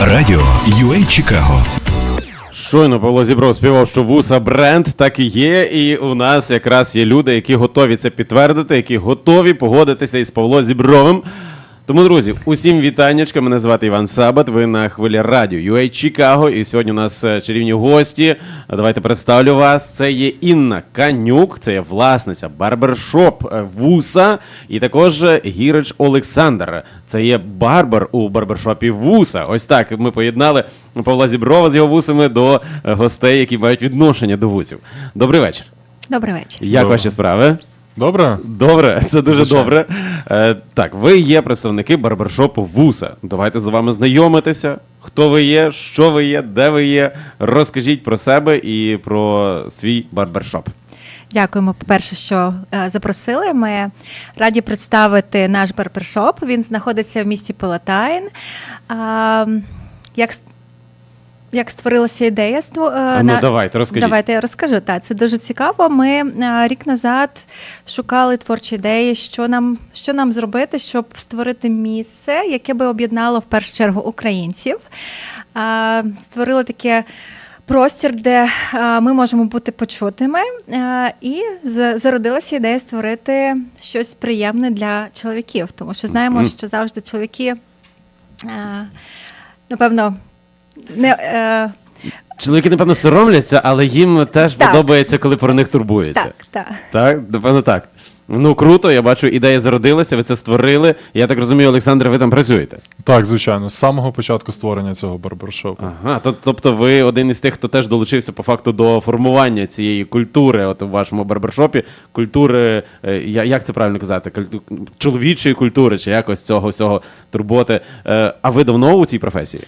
Радіо UA Чикаго. Щойно Павло Зібров співав, що вуса бренд так і є, і у нас якраз є люди, які готові це підтвердити, які готові погодитися із Павло Зібровим. Тому, друзі, усім вітаннячка. Мене звати Іван Сабат. Ви на хвилі радіо UA Чикаго. І сьогодні у нас е, чарівні гості. Давайте представлю вас. Це є Інна Канюк, це є власниця барбершоп е, Вуса, і також е, Гірич Олександр. Це є барбер у барбершопі Вуса. Ось так ми поєднали Павла Зіброва з його вусами до гостей, які мають відношення до вусів. Добрий вечір. Добрий вечір. Як Добре. ваші справи? Добре? Добре, це дуже Звичайно. добре. Е, так, ви є представники барбершопу Вуса. Давайте з вами знайомитися. Хто ви є, що ви є, де ви є. Розкажіть про себе і про свій барбершоп. Дякуємо, по-перше, що е, запросили. Ми раді представити наш барбершоп. Він знаходиться в місті Палатайн. А, як, як створилася ідея? е, А ну давайте, розкажіть. Давайте я розкажу. Так, це дуже цікаво. Ми е, рік назад шукали творчі ідеї, що нам, що нам зробити, щоб створити місце, яке би об'єднало в першу чергу українців. Створили таке. Простір, де е, ми можемо бути почутими, і зародилася ідея створити щось приємне для чоловіків, тому що знаємо, що завжди чоловіки, напевно, не, е, Чоловіки, напевно, соромляться, але їм теж Так. подобається, коли про них турбуються. так, так. Так, напевно, так. Ну круто, я бачу, ідея зародилася, ви це створили. Я так розумію, Олександр, ви там працюєте. Так, звичайно, з самого початку створення цього барбершопу. Ага, то- тобто ви один із тих, хто теж долучився по факту до формування цієї культури, от у вашому барбершопі, культури, е, я- як це правильно казати, культу- чоловічої культури, чи якось цього всього турботи. Е, А ви давно у цій професії?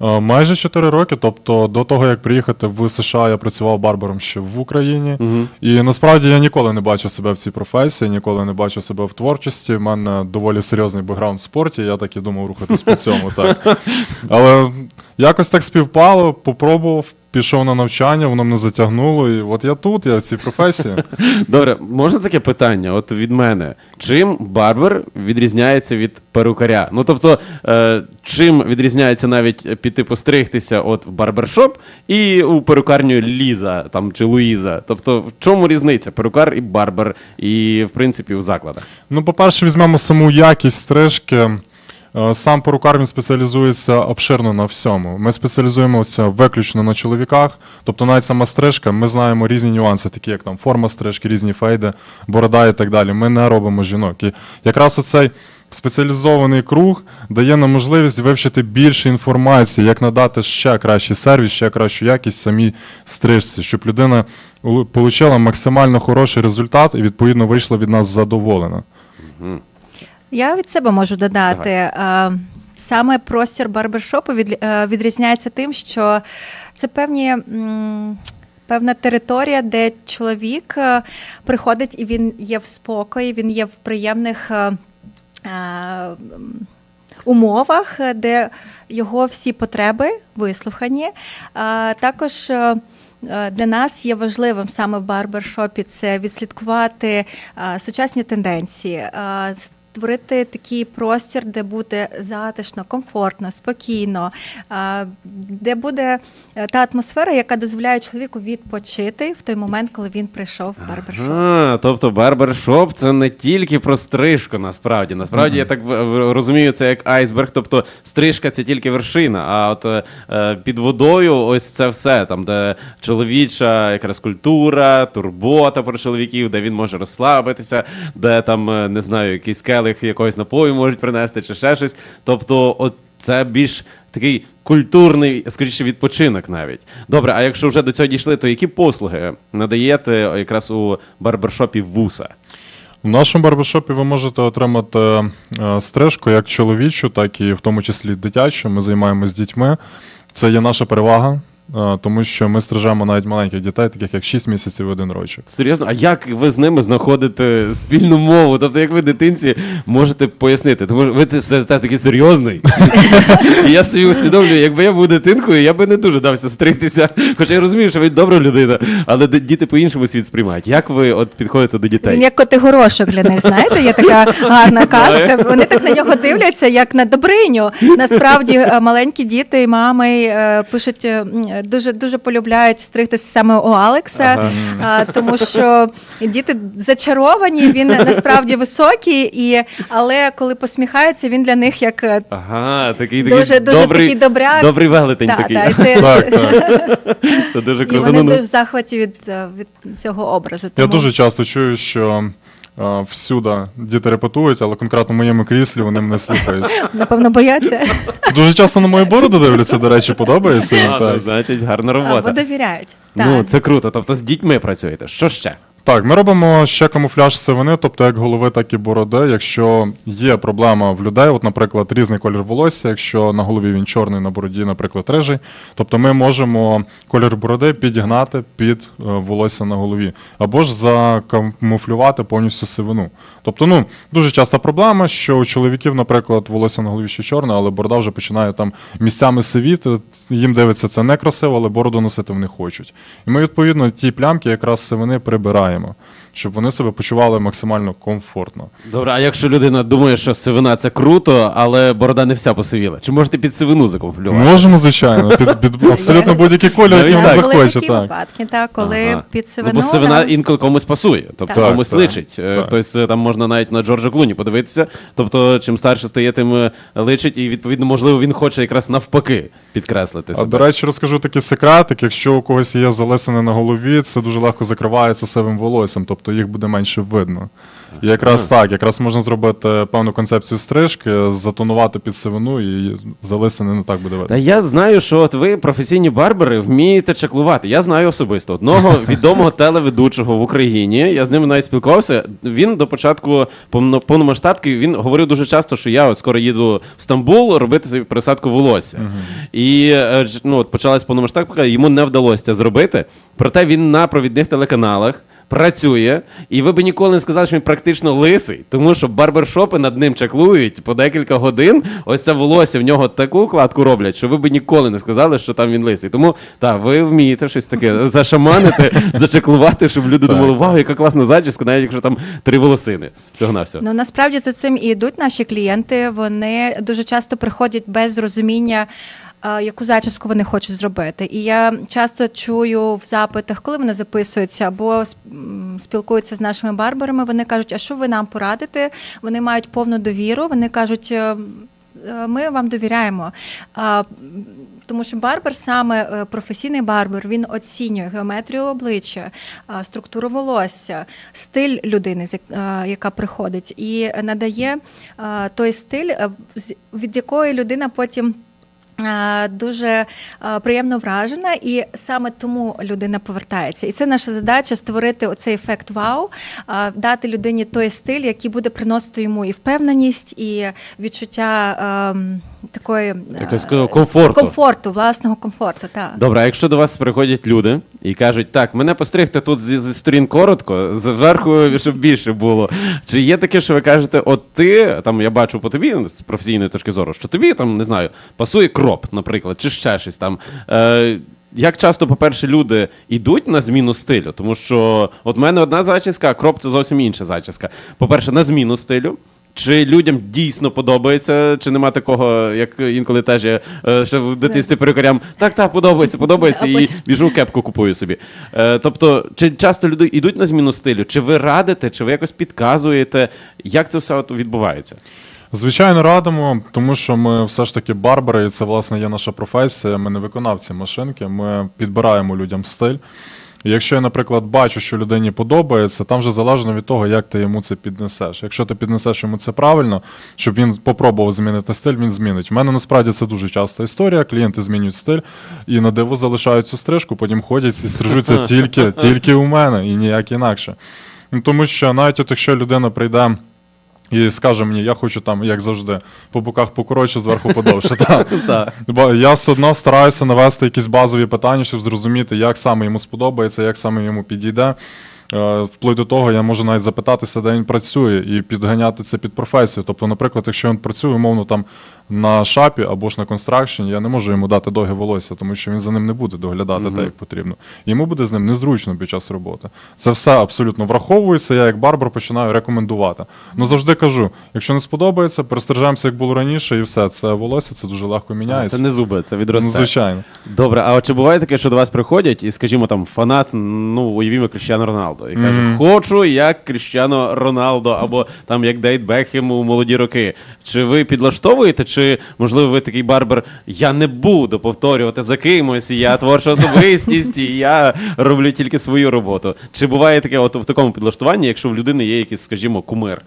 Е, Майже 4 роки, тобто до того, як приїхати в США, я працював барбером ще в Україні. угу. І насправді я ніколи не бачив себе в цій професії, ніколи не бачив себе в творчості. У мене доволі серйозний бекграунд в спорті, я так і думав рухатись по цьому. Так. Але якось так співпало, попробував, пішов на навчання, воно мене затягнуло, і от я тут, я в цій професії. Добре, можна таке питання? От від мене. Чим барбер відрізняється від перукаря? Ну тобто, е, чим відрізняється навіть піти постригтися от в барбершоп і у перукарню Ліза там чи Луїза? Тобто, в чому різниця? Перукар і барбер, і в принципі у закладах. Ну, по-перше, візьмемо саму якість стрижки. Е, Сам перукар він спеціалізується обширно на всьому. Ми спеціалізуємося виключно на чоловіках. Тобто навіть сама стрижка, ми знаємо різні нюанси, такі як там форма стрижки, різні фейди, борода і так далі. Ми не робимо жінок. І якраз оцей спеціалізований круг дає нам можливість вивчити більше інформації, як надати ще кращий сервіс, ще кращу якість самій стрижці, щоб людина отримала максимально хороший результат і відповідно вийшла від нас задоволена. Я від себе можу додати. е, Саме простір барбершопу е, відрізняється тим, що це певні. Певна територія, де чоловік е, приходить і він є в спокої, він є в приємних е, умовах, де його всі потреби вислухані. Також для нас є важливим саме в барбершопі це відслідкувати сучасні тенденції. Створити такий простір, де буде затишно, комфортно, спокійно, е, де буде е, та атмосфера, яка дозволяє чоловіку відпочити в той момент, коли він прийшов в барбершоп. А, тобто барбершоп це не тільки про стрижку, насправді. Насправді, я так розумію, це як айсберг, тобто стрижка це тільки вершина, а от е, під водою ось це все, там, де чоловіча якраз культура, турбота про чоловіків, де він може розслабитися, де там, не знаю, якийсь келих якогось напою можуть принести чи ще щось. Тобто, от це більш такий культурний, скоріше, відпочинок навіть. Добре, а якщо вже до цього дійшли, то які послуги надаєте якраз у барбершопі Вуса? В нашому барбершопі ви можете отримати е, стрижку як чоловічу, так і в тому числі дитячу. Ми займаємося з дітьми. Це є наша перевага. Тому що ми стрижемо навіть маленьких дітей, таких як 6 місяців і 1 рочок. Серйозно, а як ви з ними знаходите спільну мову? Тобто, як ви дитинці можете пояснити? Тому що ви все та такий серйозний. І я собі усвідомлюю, якби я був дитинкою, я би не дуже дався стригтися. Хоча я розумію, що ви добра людина, але діти по-іншому світ сприймають. Як ви от підходите до Він дітей? як котигорошок для них, знаєте, є така гарна казка. Вони так на нього дивляться, як на добриню. Насправді е, маленькі діти і мами е, пишуть, е, дуже дуже полюбляють стригтися саме у Алекса, Ага. а, тому що діти зачаровані. Він насправді високий, і але коли посміхається, він для них як е, Ага, такий такий дуже дуже добрий, такий добряк. добрий велетень Та, такий. та, і це, Так, так. Це дуже і круто. вони Ну, ну. дуже в захваті від, е, від цього образу. Я дуже часто чую, що всюди діти репетують, але конкретно в моєму кріслі вони мене слухають. Напевно, бояться Дуже часто на мою бороду дивляться, до речі, подобається їм. А, ну, Так. значить, гарна або робота. довіряють. Ну, це круто. Тобто з дітьми працюєте. Що ще? Так, ми робимо ще камуфляж сивини, тобто як голови, так і бороди. Якщо є проблема в людей, от, наприклад, різний колір волосся, якщо на голові він чорний, на бороді, наприклад, рижий, тобто ми можемо колір бороди підігнати під е, волосся на голові, або ж закамуфлювати повністю сивину. Тобто, ну, дуже часта проблема, що у чоловіків, наприклад, волосся на голові ще чорне, але борода вже починає там місцями сивіти. Їм дивиться це некрасиво, але бороду носити вони хочуть. І ми, відповідно, ті плямки якраз сивини прибираємо, poznajemo. Щоб вони себе почували максимально комфортно. Добре, а якщо людина думає, що сивина це круто, але борода не вся посивіла, чи можете під сивину закамуфлювати? Можемо, звичайно, під, під абсолютно будь-який колір, Навіть який. Були захоче. такі Так. випадки, так, коли Ага. під Ну, сивину... бо сивина там- інколи комусь пасує, тобто Так. комусь Так, личить. Е, так. Хтось е, там можна навіть на Джорджа Клуні подивитися. Тобто, чим старше стає, тим е, личить, і відповідно, можливо, він хоче якраз навпаки підкреслити А себе. до речі, розкажу такий секретик. Якщо у когось є залисини на голові, це дуже легко закривається сивим волоссям, тобто їх буде менше видно. І якраз так, якраз можна зробити певну концепцію стрижки, затонувати під сивину, і залисини не так буде видно. Та я знаю, що от ви, професійні барбери, вмієте чаклувати. Я знаю особисто одного відомого телеведучого в Україні. Я з ним навіть спілкувався. Він до початку повно- повномасштабки він говорив дуже часто, що я от скоро їду в Стамбул робити собі пересадку волосся. І е, ну, от почалась повномасштабка, йому не вдалося це зробити. Проте він на провідних телеканалах. Працює, і ви б ніколи не сказали, що він практично лисий, тому що барбершопи над ним чаклують по декілька годин. Ось це волосся в нього таку укладку роблять, що ви б ніколи не сказали, що там він лисий. Тому так, ви вмієте щось таке зашаманити, зачаклувати, щоб люди думали, вау, яка класна зачіска, навіть якщо там три волосини. Всього на все. Ну насправді за цим і йдуть наші клієнти. Вони дуже часто приходять без розуміння. Яку зачіску вони хочуть зробити, і я часто чую в запитах, коли вони записуються або спілкуються з нашими барберами. Вони кажуть, а що ви нам порадите? Вони мають повну довіру. Вони кажуть, «Е, е, ми вам довіряємо. Тому що барбер, саме е, професійний барбер, він оцінює геометрію обличчя, структуру волосся, стиль людини, яка приходить, і надає той стиль, від якої людина потім. Дуже приємно вражена, і саме тому людина повертається. І це наша задача створити оцей ефект вау, дати людині той стиль, який буде приносити йому і впевненість, і відчуття ем, такої е, комфорту. комфорту, власного комфорту. Так. Добре, а якщо до вас приходять люди і кажуть, так, мене постригти тут зі, зі сторін коротко, зверху, щоб більше було. Чи є таке, що ви кажете, от ти, там я бачу по тобі з професійної точки зору, що тобі там не знаю, пасує кроп, наприклад, чи ще щось там. Е, як часто, по-перше, люди йдуть на зміну стилю? Тому що от в мене одна зачіска, а кроп це зовсім інша зачіска. По-перше, на зміну стилю. Чи людям дійсно подобається, чи нема такого, як інколи теж я е, ще в дитинстві перекорям, так, так, подобається, подобається, і біжу кепку купую собі. Е, тобто, чи часто люди йдуть на зміну стилю, чи ви радите, чи ви якось підказуєте, як це все от відбувається? Звичайно, радимо, тому що ми все ж таки барбари, і це власне є наша професія. Ми не виконавці машинки, ми підбираємо людям стиль. Якщо я, наприклад, бачу, що людині подобається, там вже залежно від того, як ти йому це піднесеш. Якщо ти піднесеш йому це правильно, щоб він попробував змінити стиль, він змінить. У мене насправді це дуже часта історія. Клієнти змінюють стиль і на диво залишають цю стрижку, потім ходять і стрижуться тільки, тільки у мене і ніяк інакше. Ну, тому що навіть от якщо людина прийде І скаже мені, я хочу там, як завжди, по боках покоротше, зверху подовше. Бо я все одно стараюся навести якісь базові питання, щоб зрозуміти, як саме йому сподобається, як саме йому підійде. Е, Вплоть до того, я можу навіть запитатися, де він працює, і підганяти це під професію. Тобто, наприклад, якщо він працює, умовно там на шапі або ж на констракшені, я не можу йому дати довге волосся, тому що він за ним не буде доглядати Мгм. так, як потрібно. Йому буде з ним незручно під час роботи. Це все абсолютно враховується. Я як барбар починаю рекомендувати. Ну завжди кажу: якщо не сподобається, перестрижаємося, як було раніше, і все. Це волосся, це дуже легко міняється. Це не зуби, це відросте. Ну, звичайно. Добре, а чи буває таке, що до вас приходять і, скажімо, там фанат, ну, уявімо, Кріщано Роналдо, і каже, Мгм. хочу як Кріщано Роналдо, або там як Дейт Бекхем у молоді роки. Чи ви підлаштовуєте, чи можливо ви такий барбер, я не буду повторювати за кимось, я творча особистість, і я роблю тільки свою роботу. Чи буває таке, от в такому підлаштуванні, якщо в людини є якийсь, скажімо, кумир?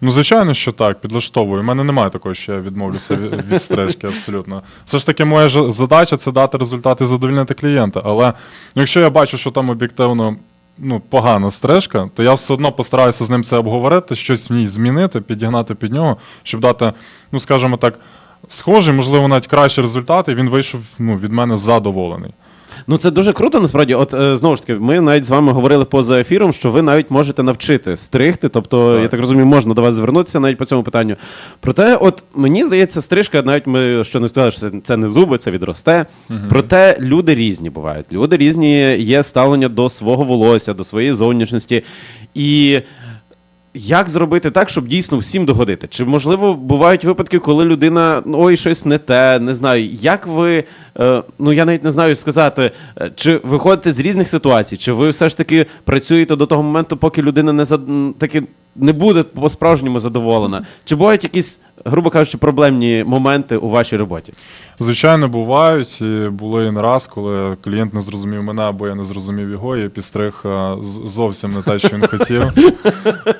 Ну, звичайно, що так, підлаштовую. У мене немає такого, що я відмовлюся від, від стрижки, абсолютно. Все ж таки, моя задача це дати результати і задовільнити клієнта. Але якщо я бачу, що там об'єктивно ну, погана стрижка, то я все одно постараюся з ним це обговорити, щось в ній змінити, підігнати під нього, щоб дати, ну скажімо так, схожий, можливо, навіть кращий результат, і він вийшов ну, від мене задоволений. Ну це дуже круто, насправді. От е, знову ж таки, ми навіть з вами говорили поза ефіром, що ви навіть можете навчити стригти. Тобто, Так. я так розумію, можна до вас звернутися навіть по цьому питанню. Проте, от мені здається, стрижка, навіть ми що не сказали, що це, це не зуби, це відросте. Проте люди різні бувають. Люди різні є ставлення до свого волосся, до своєї зовнішності. І як зробити так, щоб дійсно всім догодити? Чи можливо бувають випадки, коли людина ой, щось не те, не знаю. Як ви, е, ну я навіть не знаю сказати, е, чи виходите з різних ситуацій, чи ви все ж таки працюєте до того моменту, поки людина не зад... таки не буде по-справжньому задоволена? Чи бувають якісь, грубо кажучи, проблемні моменти у вашій роботі? Звичайно, бувають. І було і не раз, коли клієнт не зрозумів мене, або я не зрозумів його, і підстриг е, зовсім не те, що він хотів.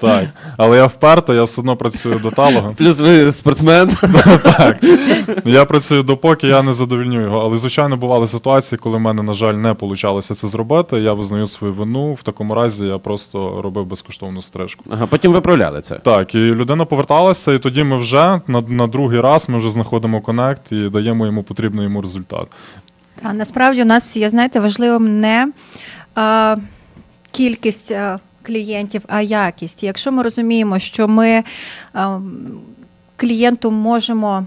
Так. Але я вперто, я все одно працюю до талого. Плюс ви спортсмен. Так. Я працюю допоки я не задовільню його. Але, звичайно, бували ситуації, коли в мене, на жаль, не вийшло це зробити. Я визнаю свою вину. В такому разі я просто робив безкоштовну стрижку. Ага, потім виправляли це. Так, і людина поверталася, і тоді ми вже на, на другий раз ми вже знаходимо коннект і даємо йому потрібний йому результат. Та насправді у нас є, знаєте, важливим не а, кількість а, клієнтів, а якість. Якщо ми розуміємо, що ми а, клієнту можемо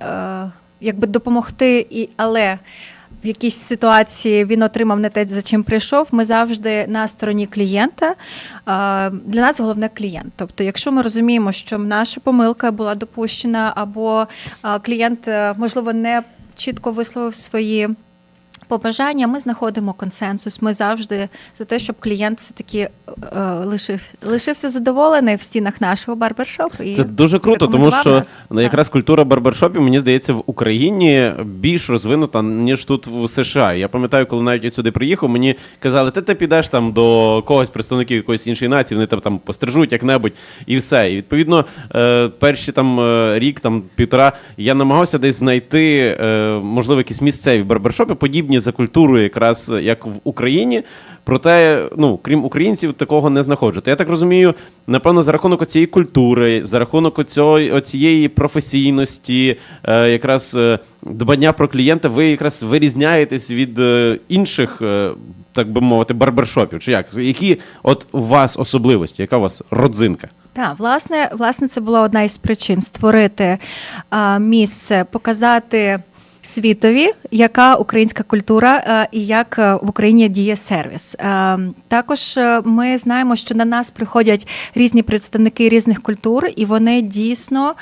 е, якби допомогти, і, але в якійсь ситуації він отримав не те, за чим прийшов. Ми завжди на стороні клієнта. Для нас головне клієнт. Тобто, якщо ми розуміємо, що наша помилка була допущена, або клієнт, е, можливо, не чітко висловив свої. Побажання, ми знаходимо консенсус. Ми завжди за те, щоб клієнт все таки е, лишив, лишився задоволений в стінах нашого барбершопу. І Це дуже круто, тому що нас. ну, якраз культура барбершопів, мені здається, в Україні більш розвинута, ніж тут в США. Я пам'ятаю, коли навіть я сюди приїхав, мені казали, ти, ти підеш там до когось представників якоїсь іншої нації, вони тебе там пострижуть як-небудь, і все. І відповідно, е, перші там е, рік, там півтора, я намагався десь знайти, е, можливо, якісь місцеві барбершопи, подібні за культурою, якраз е, як в Україні. Проте, ну, крім українців, такого не знаходжу. То я так розумію, напевно, за рахунок цієї культури, за рахунок оцієї професійності, е, якраз е, дбання про клієнта, ви якраз вирізняєтесь від інших, так би мовити, барбершопів. Чи як? Які от у вас особливості? Яка у вас родзинка? Так, власне, власне, це була одна із причин створити а, місце, показати. Світові, яка українська культура е, і як е, в Україні діє сервіс. Е, Також ми знаємо, що на нас приходять різні представники різних культур, і вони дійсно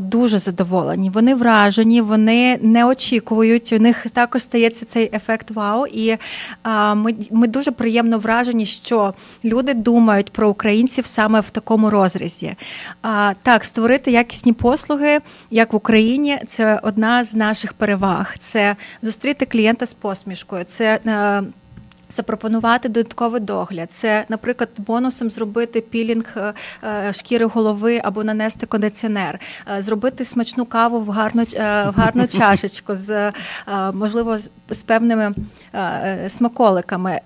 дуже задоволені. Вони вражені, вони не очікують. У них також стається цей ефект вау. І ми, ми дуже приємно вражені, що люди думають про українців саме в такому розрізі. Так, створити якісні послуги, як в Україні, це одна з наших переваг. Це зустріти клієнта з посмішкою. Це е, Запропонувати додатковий догляд, це, наприклад, бонусом зробити пілінг е, е, шкіри голови або нанести кондиціонер, е, зробити смачну каву в гарну в гарну чашечку з можливо з, певними смаколиками.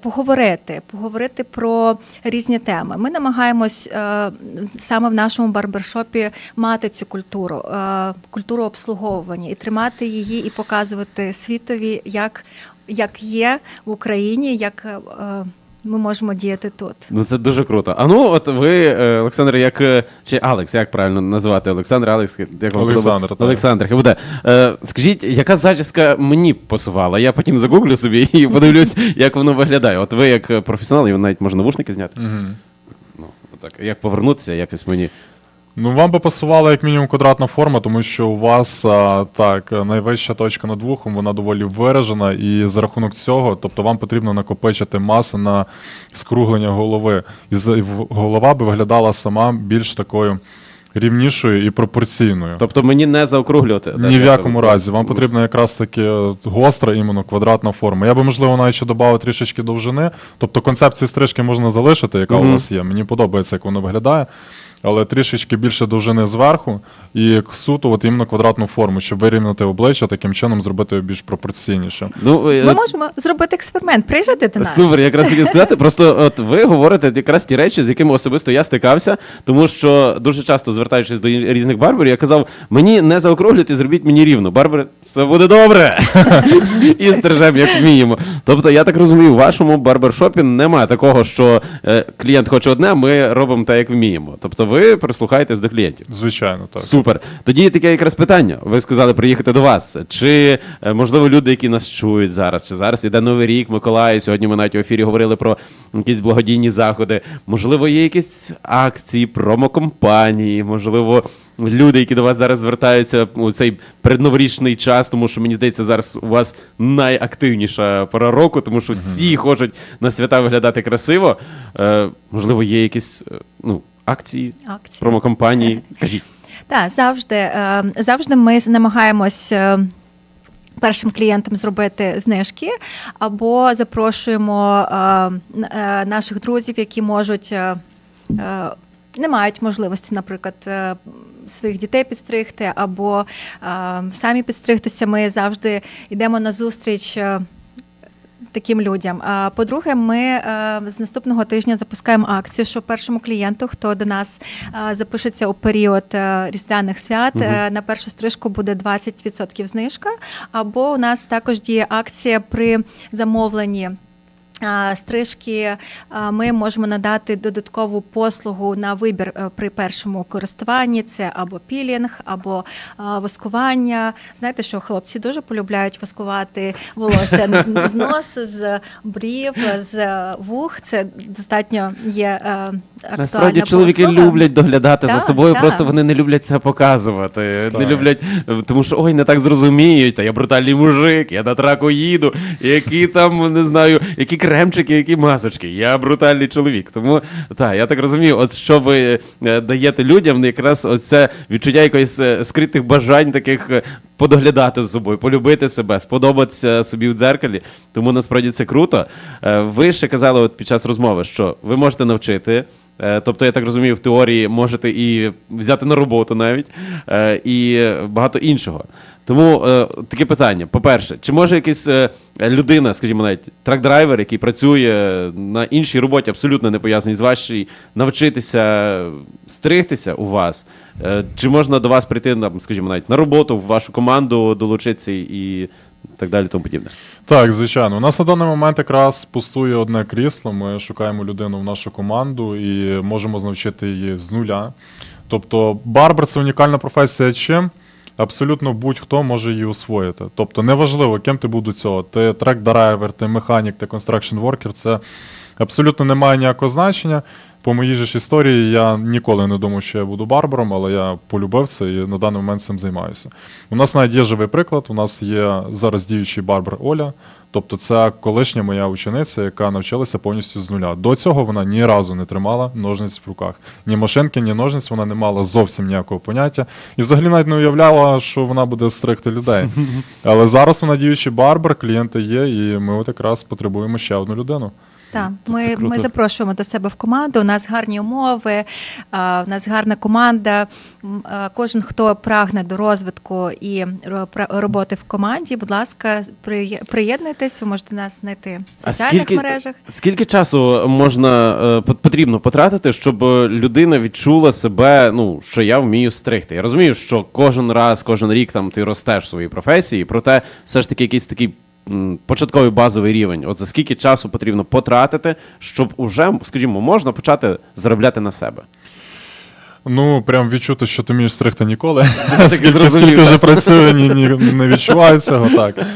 Поговорити, поговорити про різні теми. Ми намагаємось е, саме в нашому барбершопі мати цю культуру, е, культуру обслуговування і тримати її, і показувати світові, як, як є в Україні, як е, ми можемо діяти тут. Ну це дуже круто. А ну, от ви, е, Олександр, як е, чи Алекс, як правильно назвати Олександр, Алекс, як вам Олександр, так. Олександр, хай буде. Е, скажіть, яка зачіска мені посувала? Я потім загуглю собі і подивлюсь, як воно виглядає. От ви як професіонал, і навіть можна навушники зняти. Угу. Ну, так, як повернутися, якось мені. Ну, вам би пасувала як мінімум квадратна форма, тому що у вас а, так найвища точка над вухом, вона доволі виражена, і за рахунок цього, тобто вам потрібно накопичити маси на скруглення голови. І голова би виглядала сама більш такою рівнішою і пропорційною. Тобто мені не заокруглювати. Ні в якому разі. Вам потрібна якраз таки е, гостра, іменно квадратна форма. Я би, можливо, навіть ще додав трішечки довжини. Тобто концепцію стрижки можна залишити, яка Мгм. у вас є. Мені подобається, як воно виглядає. Але трішечки більше довжини зверху і суто, от іменно квадратну форму, щоб вирівняти обличчя, таким чином зробити його більш пропорційніше. Ну, е, Ми можемо зробити експеримент. Приїжджайте до нас. Супер, якраз хотів сказати. Просто от ви говорите якраз ті речі, з якими особисто я стикався, тому що дуже часто звертаючись до різних барберів, я казав: мені не заокруглюйте, зробіть мені рівно. Барбери, все буде добре. І стрижем, як вміємо. Тобто, я так розумію, в вашому барбершопі немає такого, що е, клієнт хоче одне, а ми робимо так, як вміємо. Тобто, ви прислухаєтесь до клієнтів. Звичайно, так. Супер. Тоді таке якраз питання. Ви сказали приїхати до вас. Чи е, можливо люди, які нас чують зараз, чи зараз іде Новий рік, Миколай? Сьогодні ми навіть в ефірі говорили про якісь благодійні заходи. Можливо, є якісь акції, промокомпанії, можливо. Люди, які до вас зараз звертаються у цей передноворічний час, тому що мені здається, зараз у вас найактивніша пора року, тому що всі хочуть на свята виглядати красиво. Е, можливо, є якісь е, ну, акції, Акції. промокомпанії. Кажіть. Так, завжди, е, завжди ми намагаємось. е, Першим клієнтам зробити знижки, або запрошуємо е, наших друзів, які можуть не мають можливості, наприклад, своїх дітей підстригти, або самі підстригтися. Ми завжди йдемо на зустріч. Таким людям. А по-друге, ми е, з наступного тижня запускаємо акцію, що першому клієнту, хто до нас е, запишеться у період е, різдвяних свят, угу. на першу стрижку буде 20% знижка. Або у нас також діє акція при замовленні. Стрижки ми можемо надати додаткову послугу на вибір е, при першому користуванні. Це або пілінг, або воскування. Знаєте, що хлопці дуже полюбляють воскувати волосся з носу, з брів, з вух. Це достатньо є е, актуальна Насправді чоловіки послуга. люблять доглядати за собою, так. просто вони не люблять це показувати. Так. Не люблять, е, тому що ой, не так зрозуміють. Та я брутальний мужик, я на траку їду, які там не знаю, які кремчики, які масочки. Я брутальний чоловік. Тому так, я так розумію, от що ви е, даєте людям, якраз оце відчуття якоїсь е, скритих бажань таких. е, Подоглядати з собою, полюбити себе, сподобатися собі в дзеркалі. Тому насправді це круто. Ви ще казали от під час розмови, що ви можете навчити. Е, Тобто, я так розумію, в теорії можете і взяти на роботу навіть, е, і багато іншого. Тому е, таке питання: по-перше, чи може якась людина, скажімо, навіть трак-драйвер, який працює на іншій роботі, абсолютно не пов'язаній з вашій, навчитися стригтися у вас? Чи можна до вас прийти, скажімо, навіть на роботу, в вашу команду долучитися і так далі, тому подібне? Так, звичайно. У нас на даний момент якраз пустує одне крісло. Ми шукаємо людину в нашу команду і можемо навчити її з нуля. Тобто, барбер це унікальна професія чим? Абсолютно будь-хто може її освоїти. Тобто, неважливо, ким ти був до цього. Ти трек-драйвер, ти механік, ти констракшн воркер. Це абсолютно не має ніякого значення. По моїй же ж історії я ніколи не думав, що я буду барбером, але я полюбив це і на даний момент цим займаюся. У нас навіть є живий приклад. У нас є зараз діючий барбер Оля. Тобто, це колишня моя учениця, яка навчилася повністю з нуля. До цього вона ні разу не тримала ножниць в руках. Ні машинки, ні ножниць вона не мала зовсім ніякого поняття. І взагалі навіть не уявляла, що вона буде стригти людей. Але зараз вона діючий барбер, клієнти є, і ми от якраз потребуємо ще одну людину. Так, ми, ми запрошуємо до себе в команду. У нас гарні умови, а, у нас гарна команда. Кожен, хто прагне до розвитку і ро- роботи в команді, будь ласка, приє- приєднуйтесь, ви можете нас знайти в А соціальних скільки- мережах. Скільки часу можна е, потрібно потратити, щоб е, людина відчула себе, ну що я вмію стригти? Я розумію, що кожен раз, кожен рік там ти ростеш в своїй професії, проте все ж таки якийсь такий. Початковий базовий рівень. От за скільки часу потрібно потратити, щоб уже, скажімо, можна почати заробляти на себе. Ну, прям відчути, що ти вмієш стригти ніколи. Скільки, скільки вже працює, ні, ні, не відчуваю цього так.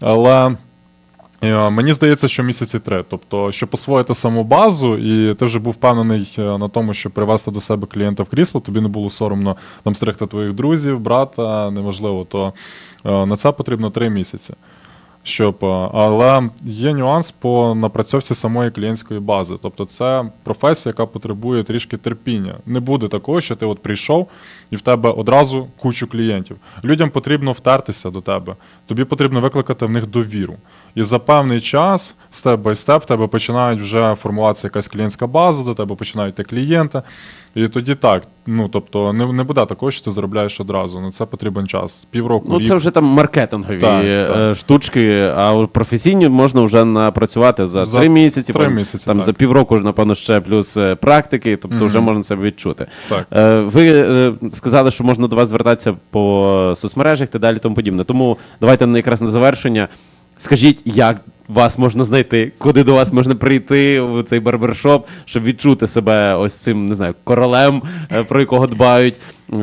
Але е, мені здається, що місяці три. Тобто, щоб освоїти саму базу, і ти вже був впевнений е, на тому, що привезти до себе клієнта в крісло, тобі не було соромно там стригти твоїх друзів, брата, неважливо, то е, на це потрібно три місяці. Щоб, е, але є нюанс по напрацьовці самої клієнтської бази. Тобто це професія, яка потребує трішки терпіння. Не буде такого, що ти от прийшов і в тебе одразу кучу клієнтів. Людям потрібно втертися до тебе. Тобі потрібно викликати в них довіру. І за певний час, степ бай степ, тебе починають вже формуватися якась клієнтська база, до тебе починають йти клієнти. І тоді так, ну тобто не, не буде такого, що ти заробляєш одразу. На це потрібен час. Півроку. Ну, рік. це вже там маркетингові Так, е, так. штучки, а професійні можна вже напрацювати за, три місяці, три місяці, там так. за півроку, напевно, ще плюс е, практики, тобто Мгм. вже можна себе відчути. Так. Е, Ви сказали, що можна до вас звертатися по соцмережах та далі тому подібне. Тому давайте на- якраз на завершення. Скажіть, як вас можна знайти, куди до вас можна прийти в цей барбершоп, щоб відчути себе ось цим, не знаю, королем, е, про якого дбають.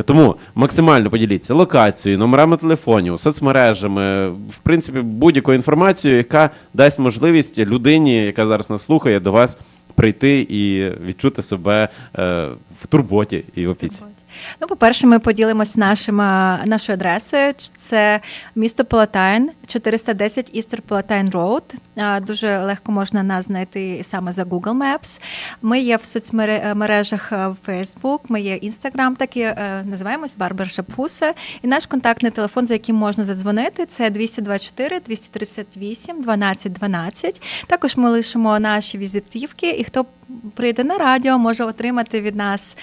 Тому максимально поділіться локацією, номерами телефонів, соцмережами, в принципі, будь-якою інформацією, яка дасть можливість людині, яка зараз нас слухає, до вас прийти і відчути себе е, в турботі і в опіці. Ну, по-перше, ми поділимось нашим, нашою адресою. Це місто Палатайн, 410 Easter Palatine Road. Дуже легко можна нас знайти саме за Google Maps. Ми є в соцмережах е, Facebook, ми є Instagram, так і е, називаємось Husa. І наш контактний телефон, за яким можна задзвонити, це 224 238 12 12. Також ми лишимо наші візитівки, і хто прийде на радіо, може отримати від нас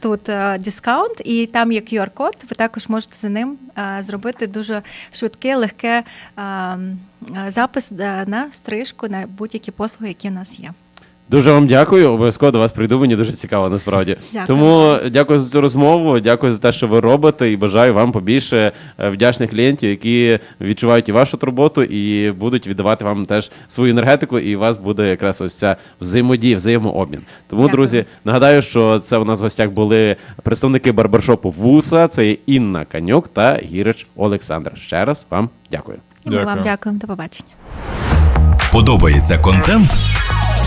тут дискаунт, і там є QR-код. Ви також можете за ним зробити дуже швидке, легке запис на стрижку, на будь-які послуги, які у нас є. Дуже вам дякую. Обов'язково до вас прийду. Мені дуже цікаво, насправді. Дякую. Тому дякую за цю розмову. Дякую за те, що ви робите, і бажаю вам побільше е, вдячних клієнтів, які відчувають і вашу турботу, і будуть віддавати вам теж свою енергетику, і у вас буде якраз ось ця взаємодія, взаємообмін. Тому, Дякую. друзі, нагадаю, що це у нас в гостях були представники барбершопу Вуса. Це Інна Канюк та Гірич Олександр. Ще раз вам дякую. І ми вам дякуємо. До побачення. Подобається контент?